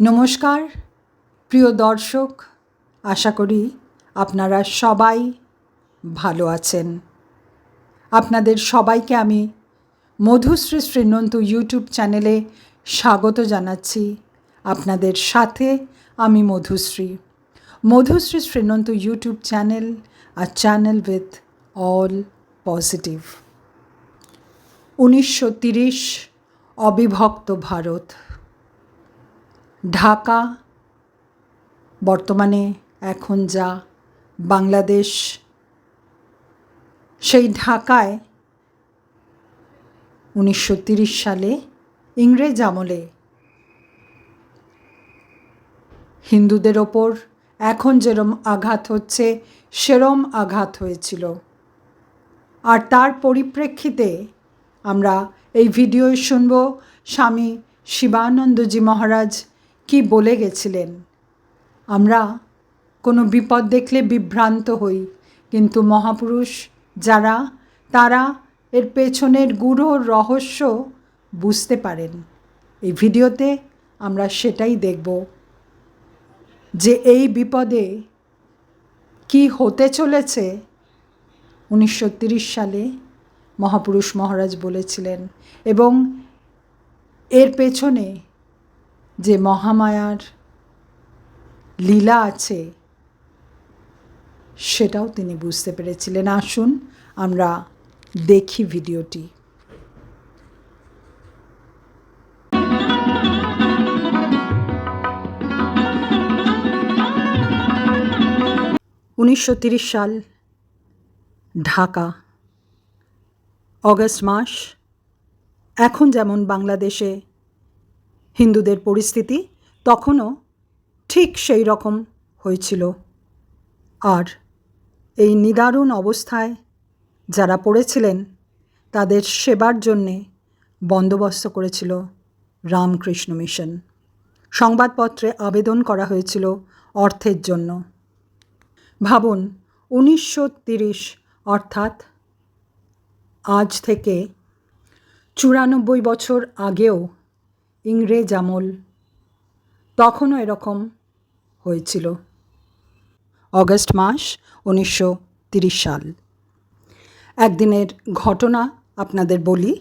নমস্কার, প্রিয় দর্শক, আশা করি আপনারা সবাই ভালো আছেন। আপনাদের সবাইকে আমি মধুশ্রী শ্রীনন্তু ইউটিউব চ্যানেলে স্বাগত জানাচ্ছি। আপনাদের সাথে আমি মধুশ্রী। মধুশ্রী শ্রীনন্তু ইউটিউব চ্যানেল আর চ্যানেল উইথ অল পজিটিভ। উনিশশো তিরিশ অবিভক্ত ভারত। ঢাকা, বর্তমানে এখন যা বাংলাদেশ, সেই ঢাকায় উনিশশো সালে ইংরেজ আমলে হিন্দুদের ওপর এখন যেরম আঘাত হচ্ছে, সেরম আঘাত হয়েছিল। আর তার পরিপ্রেক্ষিতে আমরা এই ভিডিওয় শুনব স্বামী শিবানন্দজি মহারাজ কি বলে গেছিলেন? আমরা কোনো বিপদ দেখলে বিভ্রান্ত হই, কিন্তু মহাপুরুষ যারা, তারা এর পেছনের গূঢ় রহস্য বুঝতে পারেন। এই ভিডিওতে আমরা সেটাই দেখব যে এই বিপদে কি হতে চলেছে। উনিশশো সালে মহাপুরুষ মহারাজ বলেছিলেন, এবং এর পেছনে যে মহামায়ার লীলা আছে, সেটাও তিনি বুঝতে পেরেছিলেন। আসুন, আমরা দেখি ভিডিওটি। উনিশশো সাল, ঢাকা। অগস্ট মাস। এখন যেমন বাংলাদেশে হিন্দুদের পরিস্থিতি তখনও ঠিক সেই রকম হয়েছিল। আর এই নিদারুণ অবস্থায় যারা পড়েছিলেন, তাদের সেবার জন্যে বন্দোবস্ত করেছিল রামকৃষ্ণ মিশন। সংবাদপত্রে আবেদন করা হয়েছিল অর্থের জন্য। ভাবুন, উনিশশো তিরিশ অর্থাৎ আজ থেকে চুরানব্বই বছর আগেও ইংরেজ আমল তখনও এরকম হয়েছিল। অগস্ট মাস, উনিশশো তিরিশ সাল। একদিনের ঘটনা আপনাদের বলি,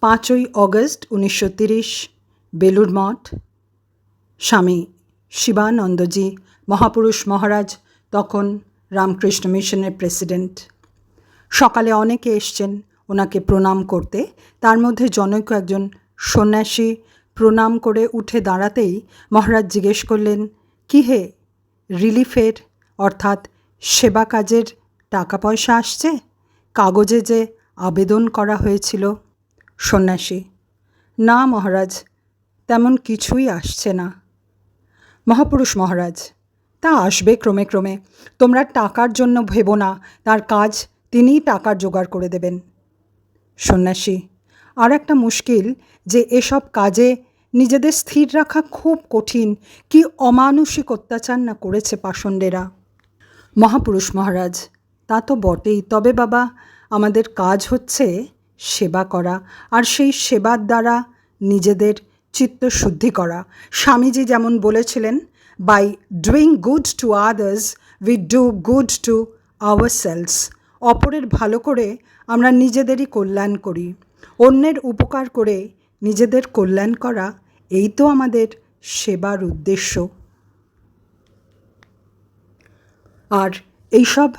পাঁচই অগস্ট, উনিশশো তিরিশ বেলুর মঠ। স্বামী শিবানন্দজি, মহাপুরুষ মহারাজ, তখন রামকৃষ্ণ মিশনের প্রেসিডেন্ট। সকালে অনেকে এসছেন ওনাকে প্রণাম করতে। তার মধ্যে জনৈক একজন সন্ন্যাসী প্রণাম করে উঠে দাঁড়াতেই মহারাজ জিজ্ঞেস করলেন, কি হে? রিলিফের, অর্থাৎ সেবা কাজের টাকা পয়সা আসছে? কাগজে যে আবেদন করা হয়েছিল? সন্ন্যাসী, না মহারাজ, তেমন কিছুই আসছে না। মহাপুরুষ মহারাজ, তা আসবে ক্রমে ক্রমে। তোমরা টাকার জন্য ভেবো না, তার কাজ তিনিই টাকার জোগাড় করে দেবেন। সন্ন্যাসী, আর একটা মুশকিল যে এসব কাজে নিজেদের স্থির রাখা খুব কঠিন কি অমানুষিক অত্যাচার না করেছে পাষণ্ডেরা। মহাপুরুষ মহারাজ, তা তো বটেই। তবে বাবা, আমাদের কাজ হচ্ছে সেবা করা আর সেই সেবার দ্বারা নিজেদের চিত্ত শুদ্ধি করা। স্বামীজি যেমন বলেছিলেন by doing good to others we do good to ourselves অপরের ভালো করে আমরা নিজেদেরই কল্যাণ করি। অন্যের উপকার করে নিজেদের কল্যাণ করা, এই তো আমাদের সেবার উদ্দেশ্য। আর এইসব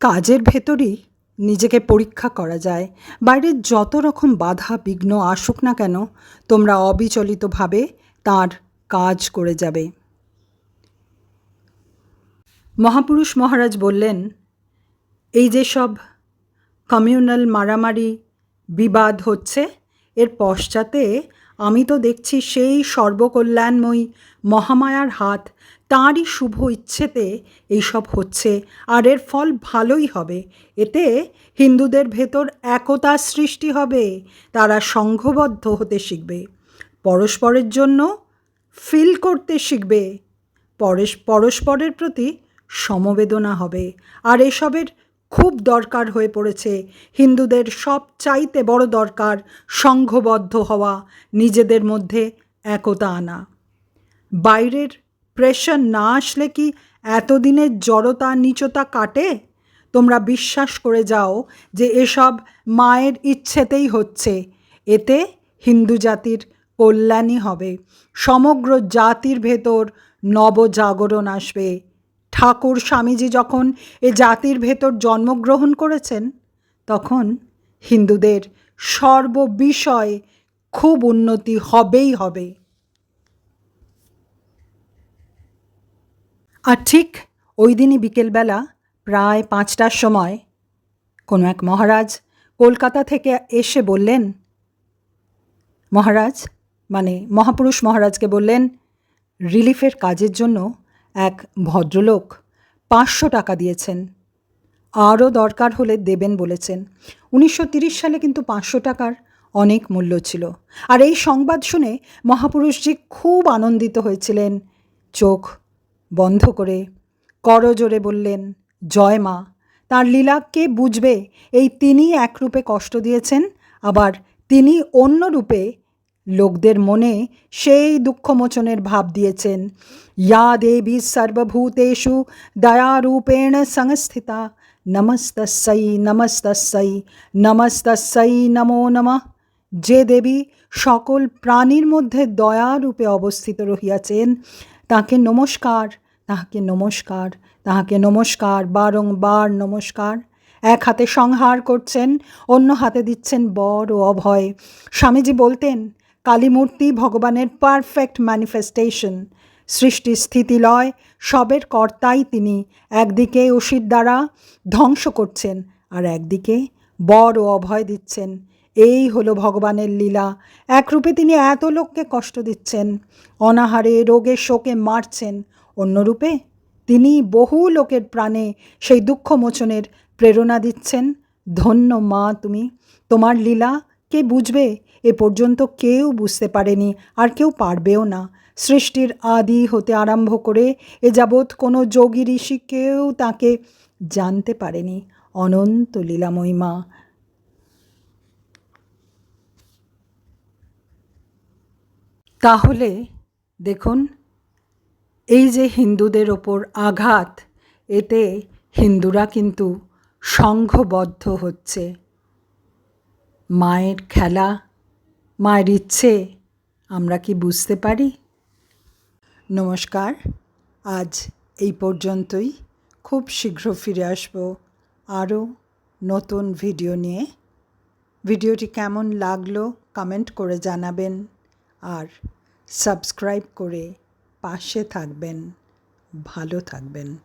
কাজের ভেতরই নিজেকে পরীক্ষা করা যায়। বাইরের যত রকম বাধা, বিঘ্ন আসুক না কেন, তোমরা অবিচলিতভাবে তার কাজ করে যাবে। মহাপুরুষ মহারাজ বললেন, এই যে সব কমিউনাল মারামারি বিবাদ হচ্ছে এর পশ্চাতে আমি তো দেখছি সেই সর্বকল্যাণময়ী মহামায়ার হাত, তাঁরই শুভ ইচ্ছেতে এইসব হচ্ছে, আর এর ফল ভালোই হবে। এতে হিন্দুদের ভেতর একতা সৃষ্টি হবে, তারা সংঘবদ্ধ হতে শিখবে। পরস্পরের জন্য ফিল করতে শিখবে পরস্পরের প্রতি সমবেদনা হবে, আর এসবের খুব দরকার হয়ে পড়েছে। হিন্দুদের সব চাইতে বড় দরকার সংঘবদ্ধ হওয়া, নিজেদের মধ্যে একতা আনা। বাইরের প্রেশার না আসলে কি এতদিনের জড়তা, নিচতা কাটে? তোমরা বিশ্বাস করে যাও যে এসব মায়ের ইচ্ছেতেই হচ্ছে। এতে হিন্দু জাতির কল্যাণই হবে। সমগ্র জাতির ভেতর নবজাগরণ আসবে। ঠাকুর স্বামীজি যখন এ জাতির ভেতর জন্মগ্রহণ করেছেন, তখন হিন্দুদের সর্ববিষয়ে খুব উন্নতি হবেই হবে। আর ঠিক ওই দিনই বিকেলবেলা প্রায় পাঁচটার সময় কোনো এক মহারাজ কলকাতা থেকে এসে বললেন, মহারাজ মানে মহাপুরুষ মহারাজকে বললেন, রিলিফের কাজের জন্য এক ভদ্রলোক পাঁচশো টাকা দিয়েছেন। আরও দরকার হলে দেবেন বলেছেন। উনিশশো সালে কিন্তু পাঁচশো টাকার অনেক মূল্য ছিল। আর এই সংবাদ শুনে মহাপুরুষজি খুব আনন্দিত হয়েছিলেন। চোখ বন্ধ করে করজোরে বললেন, জয় মা, তার লীলা কে বুঝবে? এই তিনি এক রূপে কষ্ট দিয়েছেন, আবার তিনি অন্য রূপে লোকদের মনে সেই দুঃখমোচনের ভাব দিয়েছেন। ইয়া দেবী সর্বভূতেষু দয়ারূপেণ সংস্থিতা, নমস্তস্যৈ নমস্তস্যৈ নমস্তস্যৈ নমো নমঃ। যে দেবী সকল প্রাণীর মধ্যে দয়ারূপে অবস্থিত রহিয়াছেন তাকে নমস্কার, তাহাকে নমস্কার তাহাকে নমস্কার, বারংবার নমস্কার। এক হাতে সংহার করছেন, অন্য হাতে দিচ্ছেন বর ও অভয়। স্বামীজি বলতেন কালীমূর্তি ভগবানের পারফেক্ট ম্যানিফেস্টেশন সৃষ্টি স্থিতিলয়, সবের কর্তাই তিনি। একদিকে অসির দ্বারা ধ্বংস করছেন আর একদিকে বর ও অভয় দিচ্ছেন। এই হলো ভগবানের লীলা। একরূপে তিনি এত লোককে কষ্ট দিচ্ছেন, অনাহারে রোগে শোকে মারছেন। অন্যরূপে তিনি বহু লোকের প্রাণে সেই দুঃখ মোচনের প্রেরণা দিচ্ছেন। ধন্য মা তুমি, তোমার লীলা কে বুঝবে? এ পর্যন্ত কেউ বুঝতে পারেনি, আর কেউ পারবেও না। সৃষ্টির আদি হতে আরম্ভ করে এ যাবৎ কোনো যোগী ঋষি কেউ তাকে জানতে পারেনি। অনন্ত লীলাময়ী মা তাহলে দেখুন, এই যে হিন্দুদের ওপর আঘাত, এতে হিন্দুরা কিন্তু সংঘবদ্ধ হচ্ছে। মায়ের খেলা, মায়ের ইচ্ছে, আমরা কি বুঝতে পারি? নমস্কার, আজ এই পর্যন্তই। খুব শীঘ্র ফিরে আসব আরও নতুন ভিডিও নিয়ে। ভিডিওটি কেমন লাগল কমেন্ট করে জানাবেন আর সাবস্ক্রাইব করে পাশে থাকবেন। ভালো থাকবেন।